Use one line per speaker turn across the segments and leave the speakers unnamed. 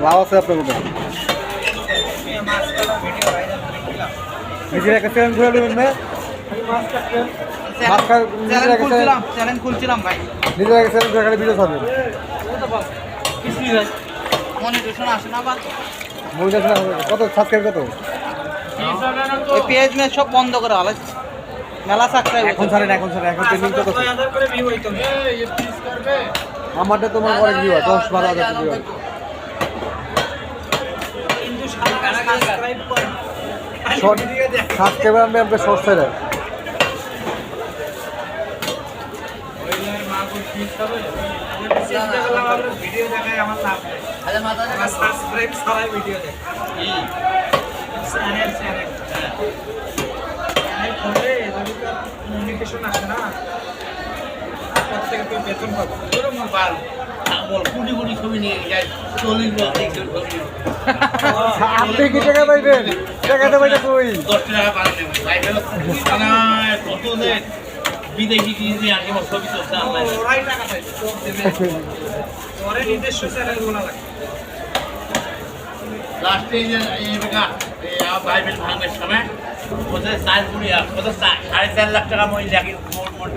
লাভ আছে আপনার নিজের একটা চ্যানেল খুলে নেবেন
চ্যানেল খুলছিলাম ভাই।
নিজের একটা চ্যানেল খুলে ভিডিও ছাড়বেন।
মনিটেশন আসে না বা
যাচ্ছে কত? সাবস্ক্রাইব কত?
পেজ মেজ সব বন্ধ করে আলাদা মেলা সাবস্ক্রাইব
এখন ছাড়েন এখন ছাড়েন এখন ট্রেনিং কত? আমারটা তোমার অনেক ভিউ হয় দশ বারো হাজার ভিউ হয় শর্ট আনবে আপনার শর্ট সাইড
ভিডিও দেখায় আমার লাভ নেই সাবস্ক্রাইব ছাড়াই ভিডিও দেখ চ্যানেল চ্যানেল চ্যানেল খুললে যদি পাবো
আপনি কি টাকা পাইবেন? টাকা পাইটা কই?
বিদেশি কিনে আগে ছবি চলছে
ওরাই টাকা পাইবে তোর নিজস্ব চ্যানেলগুলো লাগে।
লাস্টে যে টাকা বাইবেল ভাঙার সময় ওদের চার কুড়ি ওদের সাড়ে চার লাখ টাকা মই লেগে মোট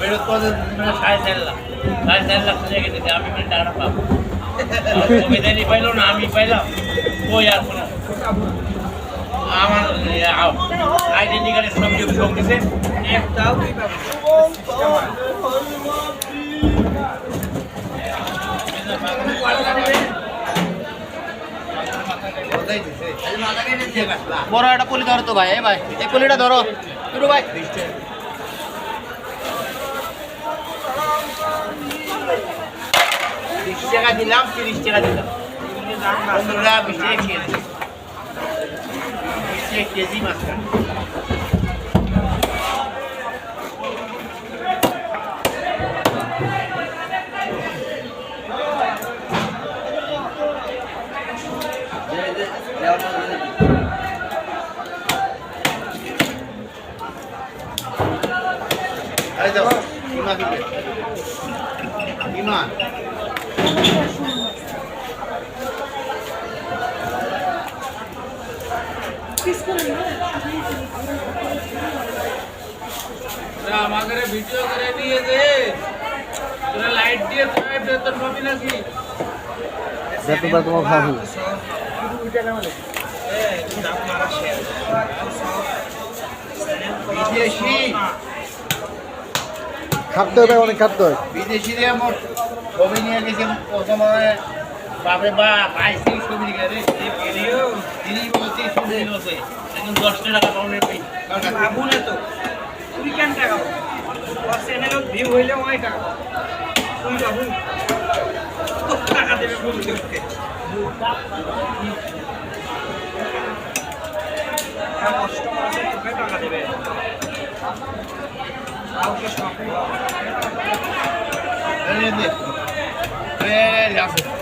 পথে মানে সাড়ে চার লাখ। সাড়ে চার লাখ লেগে দিতে আমি মানে টাকাটা পাবো? দেনি পাইলো না, আমি পাইলাম। কই আর কোনো? আমার আইডেন্টি কার্ডের
তুই
বড় একটা পলি ধরো তো ভাই ভাই, এই পলিটা ধরো। ভাই।
টাকা দিলাম, তিরিশ টাকা দিলাম। পনেরো বিশ টাকা দিলাম। বিশ টাকা কেজি মাছ দিবে। কিমা
আমাদের ভিডিও করে নিয়ে দে। তোরা লাইট দিয়ে তোরা বেতন পাবি নাকি?
বেতন পাই তোমার ভাবি
বিদেশি।
খাটতে হবে অনেক খাটতে হয়
বিদেশিরে আমার ছবি নিয়ে গেছে প্রথমে বাপরে বা বাইশ থেকে ছবি নিয়ে গেছে। তিরিশ বছর ছবি নিয়ে এখন দশটা টাকা পাউনের পেয়ে
বাবু না তো তুই কেন টাকা পাবো ওর চ্যানেলত ভিউ হইলে টাকা পাবো তুই বাবু টাকা দেবে বলতে টাকা দেবে।
Vem, Nelson.